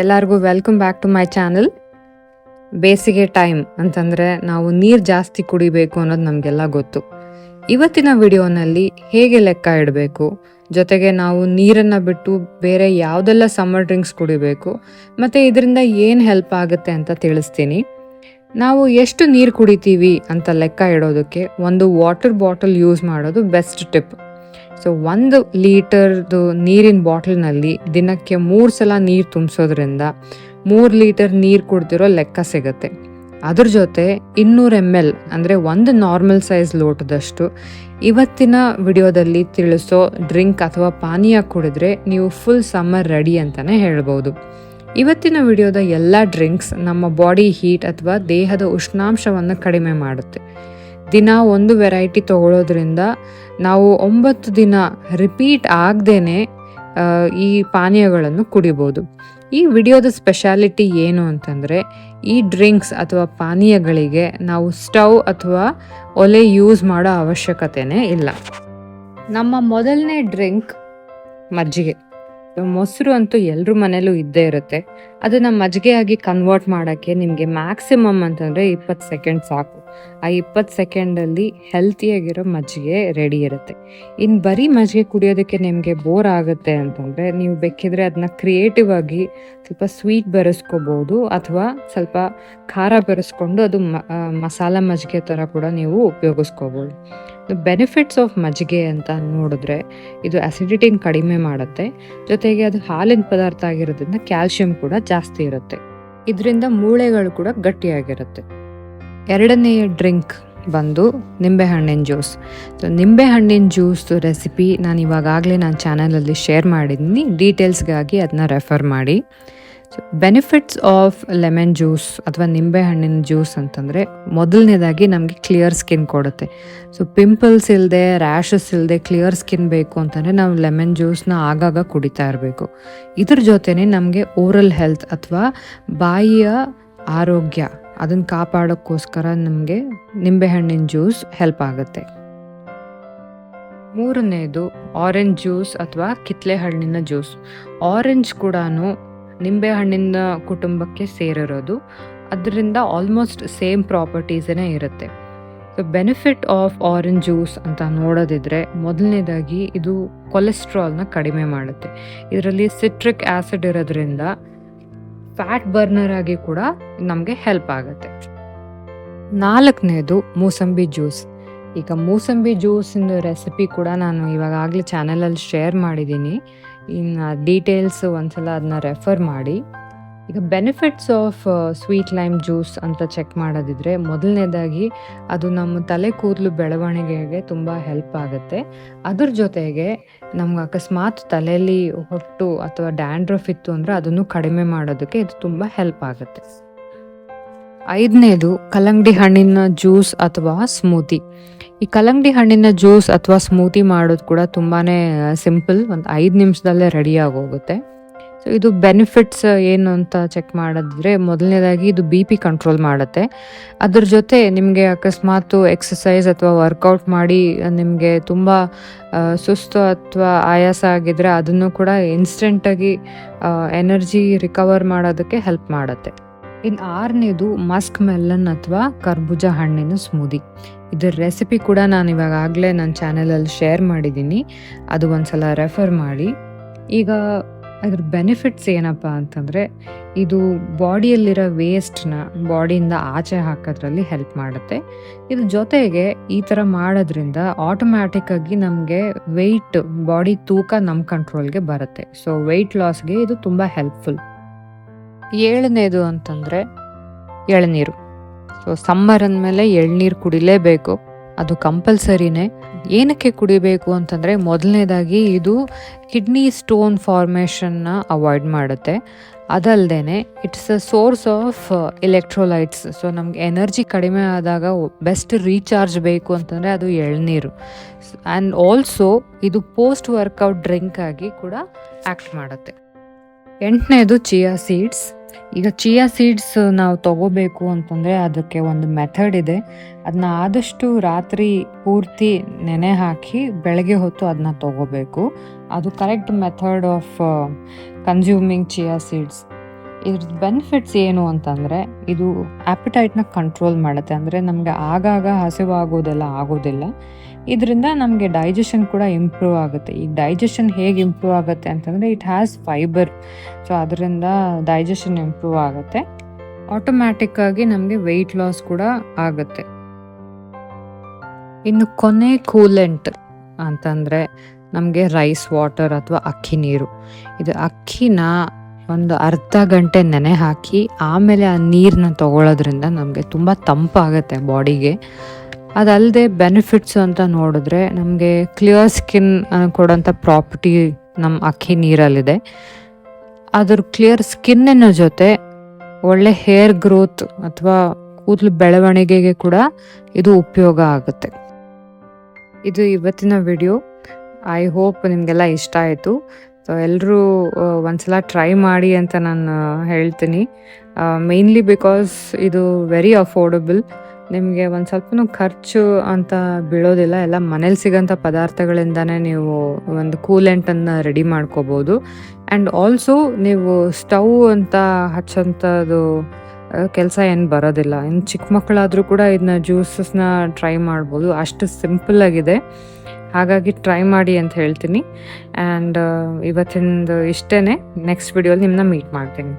ಎಲ್ಲರಿಗೂ welcome back to my channel ಬೇಸಿಗೆ time ಅಂತಂದರೆ ನಾವು ನೀರು ಜಾಸ್ತಿ ಕುಡಿಬೇಕು ಅನ್ನೋದು ನಮಗೆಲ್ಲ ಗೊತ್ತು. ಇವತ್ತಿನ ವಿಡಿಯೋನಲ್ಲಿ ಹೇಗೆ ಲೆಕ್ಕ ಇಡಬೇಕು, ಜೊತೆಗೆ ನಾವು ನೀರನ್ನು ಬಿಟ್ಟು ಬೇರೆ ಯಾವುದೆಲ್ಲ ಸಮ್ಮರ್ ಡ್ರಿಂಕ್ಸ್ ಕುಡಿಬೇಕು, ಮತ್ತು ಇದರಿಂದ ಏನು ಹೆಲ್ಪ್ ಆಗುತ್ತೆ ಅಂತ ತಿಳಿಸ್ತೀನಿ. ನಾವು ಎಷ್ಟು ನೀರು ಕುಡಿತೀವಿ ಅಂತ ಲೆಕ್ಕ ಇಡೋದಕ್ಕೆ ಒಂದು ವಾಟರ್ ಬಾಟಲ್ ಯೂಸ್ ಮಾಡೋದು ಬೆಸ್ಟ್ ಟಿಪ್ ಸೊ ಒಂದು ಲೀಟರ್ದು ನೀರಿನ ಬಾಟಲ್ನಲ್ಲಿ ದಿನಕ್ಕೆ ಮೂರು ಸಲ ನೀರು ತುಂಬಿಸೋದ್ರಿಂದ ಮೂರು ಲೀಟರ್ ನೀರು ಕುಡ್ದಿರೋ ಲೆಕ್ಕ ಸಿಗುತ್ತೆ. ಅದ್ರ ಜೊತೆ ಇನ್ನೂರು ಎಂ ಎಲ್ ಅಂದರೆ ಒಂದು ನಾರ್ಮಲ್ ಸೈಜ್ ಲೋಟದಷ್ಟು ಇವತ್ತಿನ ವಿಡಿಯೋದಲ್ಲಿ ತಿಳಿಸೋ ಡ್ರಿಂಕ್ ಅಥವಾ ಪಾನೀಯ ಕುಡಿದ್ರೆ ನೀವು ಫುಲ್ ಸಮ್ಮರ್ ರೆಡಿ ಅಂತಲೇ ಹೇಳ್ಬೋದು. ಇವತ್ತಿನ ವಿಡಿಯೋದ ಎಲ್ಲ ಡ್ರಿಂಕ್ಸ್ ನಮ್ಮ ಬಾಡಿ ಹೀಟ್ ಅಥವಾ ದೇಹದ ಉಷ್ಣಾಂಶವನ್ನು ಕಡಿಮೆ ಮಾಡುತ್ತೆ. ದಿನ ಒಂದು ವೆರೈಟಿ ತಗೊಳ್ಳೋದ್ರಿಂದ ನಾವು ಒಂಬತ್ತು ದಿನ ರಿಪೀಟ್ ಆಗದೇನೆ ಈ ಪಾನೀಯಗಳನ್ನು ಕುಡಿಬೋದು. ಈ ವಿಡಿಯೋದ ಸ್ಪೆಷಾಲಿಟಿ ಏನು ಅಂತಂದರೆ, ಈ ಡ್ರಿಂಕ್ಸ್ ಅಥವಾ ಪಾನೀಯಗಳಿಗೆ ನಾವು ಸ್ಟವ್ ಅಥವಾ ಒಲೆ ಯೂಸ್ ಮಾಡೋ ಅವಶ್ಯಕತೆನೇ ಇಲ್ಲ. ನಮ್ಮ ಮೊದಲನೇ ಡ್ರಿಂಕ್ ಮಜ್ಜಿಗೆ. ಮೊಸರು ಅಂತೂ ಎಲ್ಲರ ಮನೇಲೂ ಇದ್ದೇ ಇರುತ್ತೆ. ಅದನ್ನ ಮಜ್ಜಿಗೆಯಾಗಿ ಕನ್ವರ್ಟ್ ಮಾಡೋಕ್ಕೆ ನಿಮಗೆ ಮ್ಯಾಕ್ಸಿಮಮ್ ಅಂತಂದರೆ ಇಪ್ಪತ್ತು ಸೆಕೆಂಡ್ ಸಾಕು. ಆ ಇಪ್ಪತ್ತು ಸೆಕೆಂಡಲ್ಲಿ ಹೆಲ್ತಿಯಾಗಿರೋ ಮಜ್ಜಿಗೆ ರೆಡಿ ಇರುತ್ತೆ. ಇನ್ನು ಬರೀ ಮಜ್ಜಿಗೆ ಕುಡಿಯೋದಕ್ಕೆ ನಿಮಗೆ ಬೋರ್ ಆಗುತ್ತೆ ಅಂತಂದರೆ ನೀವು ಬೇಕಿದ್ರೆ ಅದನ್ನ ಕ್ರಿಯೇಟಿವ್ ಆಗಿ ಸ್ವಲ್ಪ ಸ್ವೀಟ್ ಬೆರೆಸ್ಕೋಬೋದು ಅಥವಾ ಸ್ವಲ್ಪ ಖಾರ ಬೆರೆಸ್ಕೊಂಡು ಅದು ಮಸಾಲ ಮಜ್ಜಿಗೆ ಥರ ಕೂಡ ನೀವು ಉಪಯೋಗಿಸ್ಕೋಬೋದು. ಬೆನಿಫಿಟ್ಸ್ ಆಫ್ ಮಜ್ಜಿಗೆ ಅಂತ ನೋಡಿದ್ರೆ ಇದು ಅಸಿಡಿಟಿನ ಕಡಿಮೆ ಮಾಡುತ್ತೆ. ಜೊತೆಗೆ ಅದು ಹಾಲಿನ ಪದಾರ್ಥ ಆಗಿರೋದ್ರಿಂದ ಕ್ಯಾಲ್ಶಿಯಂ ಕೂಡ ಜಾಸ್ತಿ ಇರುತ್ತೆ. ಇದರಿಂದ ಮೂಳೆಗಳು ಕೂಡ ಗಟ್ಟಿಯಾಗಿರುತ್ತೆ. ಎರಡನೆಯ ಡ್ರಿಂಕ್ ಬಂದು ನಿಂಬೆಹಣ್ಣಿನ ಜ್ಯೂಸ್. ಸೊ ನಿಂಬೆಹಣ್ಣಿನ ಜ್ಯೂಸ್ ರೆಸಿಪಿ ನಾನು ಇವಾಗಾಗಲೇ ನನ್ನ ಚಾನಲಲ್ಲಿ ಶೇರ್ ಮಾಡಿದ್ದೀನಿ. ಡೀಟೇಲ್ಸ್ಗಾಗಿ ಅದನ್ನ ರೆಫರ್ ಮಾಡಿ. ಬೆನಿಫಿಟ್ಸ್ ಆಫ್ ಲೆಮನ್ ಜ್ಯೂಸ್ ಅಥವಾ ನಿಂಬೆಹಣ್ಣಿನ ಜ್ಯೂಸ್ ಅಂತಂದರೆ ಮೊದಲನೇದಾಗಿ ನಮಗೆ ಕ್ಲಿಯರ್ ಸ್ಕಿನ್ ಕೊಡುತ್ತೆ. ಸೊ ಪಿಂಪಲ್ಸ್ ಇಲ್ಲದೆ ರ್ಯಾಷಸ್ ಇಲ್ಲದೆ ಕ್ಲಿಯರ್ ಸ್ಕಿನ್ ಬೇಕು ಅಂತಂದರೆ ನಾವು ಲೆಮನ್ ಜ್ಯೂಸ್ನ ಆಗಾಗ ಕುಡಿತಾ ಇರಬೇಕು. ಇದ್ರ ಜೊತೆನೇ ನಮಗೆ ಓರಲ್ ಹೆಲ್ತ್ ಅಥವಾ ಬಾಯಿಯ ಆರೋಗ್ಯ, ಅದನ್ನು ಕಾಪಾಡೋಕ್ಕೋಸ್ಕರ ನಮಗೆ ನಿಂಬೆಹಣ್ಣಿನ ಜ್ಯೂಸ್ ಹೆಲ್ಪ್ ಆಗುತ್ತೆ. ಮೂರನೇದು ಆರೆಂಜ್ ಜ್ಯೂಸ್ ಅಥವಾ ಕಿತ್ಲೆ ಹಣ್ಣಿನ ಜ್ಯೂಸ್ ಆರೆಂಜ್ ಕೂಡ ನಿಂಬೆಹಣ್ಣಿನ ಕುಟುಂಬಕ್ಕೆ ಸೇರಿರೋದು. ಅದರಿಂದ ಆಲ್ಮೋಸ್ಟ್ ಸೇಮ್ ಪ್ರಾಪರ್ಟೀಸೇ ಇರುತ್ತೆ. So benefit of orange juice ಅಂತ ನೋಡೋದಿದ್ರೆ ಮೊದಲನೇದಾಗಿ ಇದು ಕೊಲೆಸ್ಟ್ರಾಲ್ನ ಕಡಿಮೆ ಮಾಡುತ್ತೆ. ಇದರಲ್ಲಿ ಸಿಟ್ರಿಕ್ ಆ್ಯಸಿಡ್ ಇರೋದ್ರಿಂದ ಫ್ಯಾಟ್ ಬರ್ನರ್ ಆಗಿ ಕೂಡ ನಮಗೆ ಹೆಲ್ಪ್ ಆಗುತ್ತೆ. ನಾಲ್ಕನೇದು ಮೂಸಂಬಿ ಜ್ಯೂಸ್ ಈಗ ಮೂಸಂಬಿ ಜ್ಯೂಸಿಂದು ರೆಸಿಪಿ ಕೂಡ ನಾನು ಇವಾಗಲೇ ಚಾನಲಲ್ಲಿ ಶೇರ್ ಮಾಡಿದ್ದೀನಿ. ಇನ್ನು ಡೀಟೇಲ್ಸ್ ಒಂದ್ಸಲ ಅದನ್ನ ರೆಫರ್ ಮಾಡಿ. ಈಗ benefits of sweet lime juice ಅಂತ ಚೆಕ್ ಮಾಡೋದಿದ್ರೆ ಮೊದಲನೇದಾಗಿ ಅದು ನಮ್ಮ ತಲೆ ಕೂದಲು ಬೆಳವಣಿಗೆಗೆ ತುಂಬ ಹೆಲ್ಪ್ ಆಗುತ್ತೆ. ಅದ್ರ ಜೊತೆಗೆ ನಮ್ಗೆ ಅಕಸ್ಮಾತ್ ತಲೆಯಲ್ಲಿ ಹೊಟ್ಟು ಅಥವಾ ಡ್ಯಾಂಡ್ರಫ್ ಇತ್ತು ಅಂದರೆ ಅದನ್ನು ಕಡಿಮೆ ಮಾಡೋದಕ್ಕೆ ಇದು ತುಂಬ ಹೆಲ್ಪ್ ಆಗುತ್ತೆ. ಐದನೇದು, ಕಲ್ಲಂಗಡಿ ಹಣ್ಣಿನ ಜ್ಯೂಸ್ ಅಥವಾ ಸ್ಮೂತಿ. ಈ ಕಲ್ಲಂಗಡಿ ಹಣ್ಣಿನ ಜ್ಯೂಸ್ ಅಥವಾ ಸ್ಮೂತಿ ಮಾಡೋದು ಕೂಡ ತುಂಬಾ ಸಿಂಪಲ್. ಒಂದು ಐದು ನಿಮಿಷದಲ್ಲೇ ರೆಡಿ ಆಗೋಗುತ್ತೆ. ಸೊ ಇದು ಬೆನಿಫಿಟ್ಸ್ ಏನು ಅಂತ ಚೆಕ್ ಮಾಡಿದ್ರೆ ಮೊದಲನೇದಾಗಿ ಇದು ಬಿ ಪಿ ಕಂಟ್ರೋಲ್ ಮಾಡುತ್ತೆ. ಅದ್ರ ಜೊತೆ ನಿಮಗೆ ಅಕಸ್ಮಾತ್ ಎಕ್ಸಸೈಸ್ ಅಥವಾ ವರ್ಕೌಟ್ ಮಾಡಿ, ನಿಮಗೆ ತುಂಬ ಸುಸ್ತು ಅಥವಾ ಆಯಾಸ ಆಗಿದ್ರೆ ಅದನ್ನು ಕೂಡ ಇನ್ಸ್ಟೆಂಟಾಗಿ ಎನರ್ಜಿ ರಿಕವರ್ ಮಾಡೋದಕ್ಕೆ ಹೆಲ್ಪ್ ಮಾಡುತ್ತೆ. ಇನ್ನು ಆರನೇದು ಮಸ್ಕ್ ಮೆಲ್ಲನ್ ಅಥವಾ ಕರ್ಬುಜ ಹಣ್ಣಿನ ಸ್ಮೂದಿ. ಇದರ ರೆಸಿಪಿ ಕೂಡ ನಾನು ಇವಾಗಾಗಲೇ ನನ್ನ ಚಾನಲಲ್ಲಿ ಶೇರ್ ಮಾಡಿದ್ದೀನಿ ಅದು ಒಂದ್ಸಲ ರೆಫರ್ ಮಾಡಿ. ಈಗ ಅದ್ರ ಬೆನಿಫಿಟ್ಸ್ ಏನಪ್ಪ ಅಂತಂದರೆ, ಇದು ಬಾಡಿಯಲ್ಲಿರೋ ವೇಸ್ಟ್ನ ಬಾಡಿಯಿಂದ ಆಚೆ ಹಾಕೋದ್ರಲ್ಲಿ ಹೆಲ್ಪ್ ಮಾಡುತ್ತೆ. ಇದು ಜೊತೆಗೆ ಈ ಥರ ಮಾಡೋದ್ರಿಂದ ಆಟೋಮ್ಯಾಟಿಕ್ಕಾಗಿ ನಮಗೆ ವೆಯ್ಟ್ ಬಾಡಿ ತೂಕ ನಮ್ಮ ಕಂಟ್ರೋಲ್ಗೆ ಬರುತ್ತೆ. ಸೊ ವೆಯ್ಟ್ ಲಾಸ್ಗೆ ಇದು ತುಂಬ ಹೆಲ್ಪ್ಫುಲ್ ಏಳನೇದು ಅಂತಂದರೆ ಎಳನೀರು. ಸೊ ಸಮ್ಮರ್ ಅಂದಮೇಲೆ ಎಳ್ನೀರು ಕುಡಿಲೇಬೇಕು. ಅದು ಕಂಪಲ್ಸರಿನೇ. ಏನಕ್ಕೆ ಕುಡಿಬೇಕು ಅಂತಂದರೆ ಮೊದಲನೇದಾಗಿ ಇದು ಕಿಡ್ನಿ ಸ್ಟೋನ್ ಫಾರ್ಮೇಷನ್ನ ಅವಾಯ್ಡ್ ಮಾಡುತ್ತೆ. ಅದಲ್ಲದೆ it's a source of electrolytes. So ನಮ್ಗೆ ಎನರ್ಜಿ ಕಡಿಮೆ ಆದಾಗ ಬೆಸ್ಟ್ ರೀಚಾರ್ಜ್ ಬೇಕು ಅಂತಂದರೆ ಅದು ಎಳ್ನೀರು. ಆ್ಯಂಡ್ ಆಲ್ಸೋ ಇದು ಪೋಸ್ಟ್ ವರ್ಕೌಟ್ ಡ್ರಿಂಕ್ ಆಗಿ ಕೂಡ ಆ್ಯಕ್ಟ್ ಮಾಡುತ್ತೆ. ಎಂಟನೇದು ಚಿಯಾ ಸೀಡ್ಸ್ ಈಗ ಚಿಯಾ ಸೀಡ್ಸ್ ನಾವು ತಗೋಬೇಕು ಅಂತಂದರೆ ಅದಕ್ಕೆ ಒಂದು ಮೆಥಡ್ ಇದೆ. ಅದನ್ನ ಆದಷ್ಟು ರಾತ್ರಿ ಪೂರ್ತಿ ನೆನೆ ಹಾಕಿ ಬೆಳಗ್ಗೆ ಹೊತ್ತು ಅದನ್ನ ತಗೋಬೇಕು. ಅದು correct method of consuming chia seeds ಇದ್ರ ಬೆನಿಫಿಟ್ಸ್ ಏನು ಅಂತಂದರೆ ಇದು ಆ್ಯಪಿಟೈಟ್ನ ಕಂಟ್ರೋಲ್ ಮಾಡುತ್ತೆ. ಅಂದರೆ ನಮಗೆ ಆಗಾಗ ಹಸಿವಾಗೋದೆಲ್ಲ ಆಗೋದಿಲ್ಲ. ಇದರಿಂದ ನಮಗೆ ಡೈಜೆಷನ್ ಕೂಡ ಇಂಪ್ರೂವ್ ಆಗುತ್ತೆ. ಈ ಡೈಜೆಷನ್ ಹೇಗೆ ಇಂಪ್ರೂವ್ ಆಗುತ್ತೆ ಅಂತಂದರೆ ಇಟ್ ಹ್ಯಾಸ್ ಫೈಬರ್ ಸೊ ಅದರಿಂದ ಡೈಜೆಷನ್ ಇಂಪ್ರೂವ್ ಆಗುತ್ತೆ. ಆಟೋಮ್ಯಾಟಿಕ್ ಆಗಿ ನಮಗೆ ವೆಯ್ಟ್ ಲಾಸ್ ಕೂಡ ಆಗುತ್ತೆ. ಇನ್ನು ಕೊನೆ ಕೂಲೆಂಟ್ ಅಂತಂದರೆ ನಮಗೆ ರೈಸ್ ವಾಟರ್ ಅಥವಾ ಅಕ್ಕಿ ನೀರು. ಇದು ಅಕ್ಕಿನ ಒಂದು ಅರ್ಧ ಗಂಟೆ ನೆನೆ ಹಾಕಿ ಆಮೇಲೆ ಆ ನೀರನ್ನ ತಗೊಳ್ಳೋದ್ರಿಂದ ನಮಗೆ ತುಂಬ ತಂಪಾಗುತ್ತೆ ಬಾಡಿಗೆ. ಅದಲ್ಲದೆ ಬೆನಿಫಿಟ್ಸ್ ಅಂತ ನೋಡಿದ್ರೆ ನಮಗೆ ಕ್ಲಿಯರ್ ಸ್ಕಿನ್ ಕೊಡೋಂಥ ಪ್ರಾಪರ್ಟಿ ನಮ್ಮ ಅಕ್ಕಿ ನೀರಲ್ಲಿದೆ. ಅದ್ರ ಕ್ಲಿಯರ್ ಸ್ಕಿನ್ನಿನ ಜೊತೆ ಒಳ್ಳೆ ಹೇರ್ ಗ್ರೋತ್ ಅಥವಾ ಕೂದಲು ಬೆಳವಣಿಗೆಗೆ ಕೂಡ ಇದು ಉಪಯೋಗ ಆಗುತ್ತೆ. ಇದು ಇವತ್ತಿನ ವಿಡಿಯೋ ಐ ಹೋಪ್ ನಿಮಗೆಲ್ಲ ಇಷ್ಟ ಆಯಿತು. ಸೊ ಎಲ್ಲರೂ ಒಂದ್ಸಲ ಟ್ರೈ ಮಾಡಿ ಅಂತ ನಾನು ಹೇಳ್ತೀನಿ. ಮೇನ್ಲಿ ಬಿಕಾಸ್ ಇದು ವೆರಿ ಅಫೋರ್ಡಬಲ್ ನಿಮಗೆ ಒಂದು ಸ್ವಲ್ಪನೂ ಖರ್ಚು ಅಂತ ಬೀಳೋದಿಲ್ಲ. ಎಲ್ಲ ಮನೇಲಿ ಸಿಗೋಂಥ ಪದಾರ್ಥಗಳಿಂದನೇ ನೀವು ಒಂದು ಕೂಲೆಂಟನ್ನು ರೆಡಿ ಮಾಡ್ಕೋಬೋದು. ಆ್ಯಂಡ್ ಆಲ್ಸೋ ನೀವು ಸ್ಟವ್ ಅಂತ ಹಚ್ಚೋಂಥದ್ದು ಕೆಲಸ ಏನು ಬರೋದಿಲ್ಲ. ಇನ್ನು ಚಿಕ್ಕ ಮಕ್ಕಳಾದರೂ ಕೂಡ ಇದನ್ನ ಜ್ಯೂಸಸ್ನ ಟ್ರೈ ಮಾಡ್ಬೋದು. ಅಷ್ಟು ಸಿಂಪಲ್ ಆಗಿದೆ. ಹಾಗಾಗಿ ಟ್ರೈ ಮಾಡಿ ಅಂತ ಹೇಳ್ತೀನಿ. ಆ್ಯಂಡ್ ಇವತ್ತಿಂದು ಇಷ್ಟೇ ನೆಕ್ಸ್ಟ್ ವಿಡಿಯೋಲಿ ನಿಮ್ಮನ್ನ ಮೀಟ್ ಮಾಡ್ತೀನಿ.